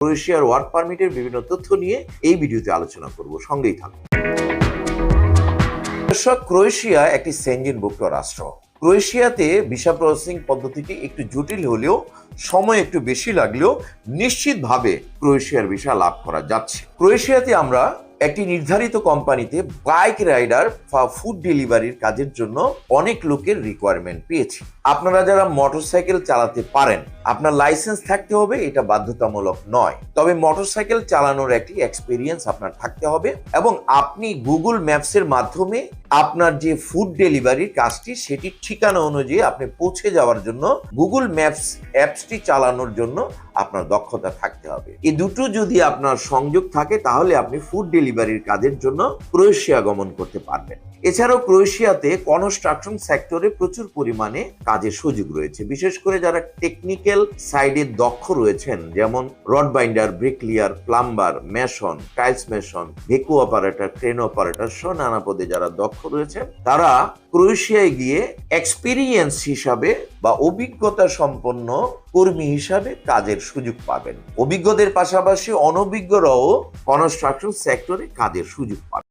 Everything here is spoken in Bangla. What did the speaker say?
ক্রোয়েশিয়ার ওয়ার্ক পারমিটের বিভিন্ন তথ্য নিয়ে এই ভিডিওতে আলোচনা করব। সঙ্গেই থাকুন। দর্শক, ক্রোয়েশিয়া একটি সেঞ্জিনভুক্ত রাষ্ট্র। ক্রোয়েশিয়াতে ভিসা প্রসেসিং পদ্ধতিটি একটু জটিল হলেও, সময় একটু বেশি লাগলেও নিশ্চিতভাবে ক্রোয়েশিয়ার ভিসা লাভ করা যাচ্ছে। ক্রোয়েশিয়াতে আমরা একটি নির্ধারিত কোম্পানিতে বাইক রাইডার বা ফুড ডেলিভারির কাজের জন্য অনেক লোকের রিকোয়ারমেন্ট পেয়েছি। আপনারা যারা মোটরসাইকেল চালাতে পারেন, আপনার লাইসেন্স থাকতে হবে, এটা বাধ্যতামূলক নয়। তবে মোটরসাইকেল চালানোর একটি এক্সপিরিয়েন্স আপনার থাকতে হবে এবং আপনি গুগল ম্যাপসের মাধ্যমে আপনার যে ফুড ডেলিভারির কাজটি সেটি ঠিকানা অনুযায়ী আপনি পৌঁছে যাওয়ার জন্য গুগল ম্যাপস অ্যাপসটি চালানোর জন্য আপনার দক্ষতা থাকতে হবে। এই দুটো যদি আপনার সংযোগ থাকে, তাহলে আপনি ফুড ডেলিভারির কাজের জন্য ক্রোয়েশিয়া গমন করতে পারবেন। এছাড়াও ক্রোয়েশিয়াতে কনস্ট্রাকশন সেক্টরে প্রচুর পরিমাণে কাজের সুযোগ রয়েছে। বিশেষ করে যারা টেকনিক্যাল সাইডে দক্ষ রয়েছেন, যেমন rod binder bricklayer plumber mason tiles mason ভেকু operator crane operator সহ নানা পদে যারা দক্ষ রয়েছেন তারা ক্রোয়েশিয়ায় গিয়ে এক্সপিরিয়েন্স হিসাবে বা অভিজ্ঞতা সম্পন্ন কর্মী হিসাবে কাজের সুযোগ পাবেন। অভিজ্ঞদের পাশাপাশি অনভিজ্ঞরাও কনস্ট্রাকশন সেক্টরে কাজের সুযোগ পাবেন।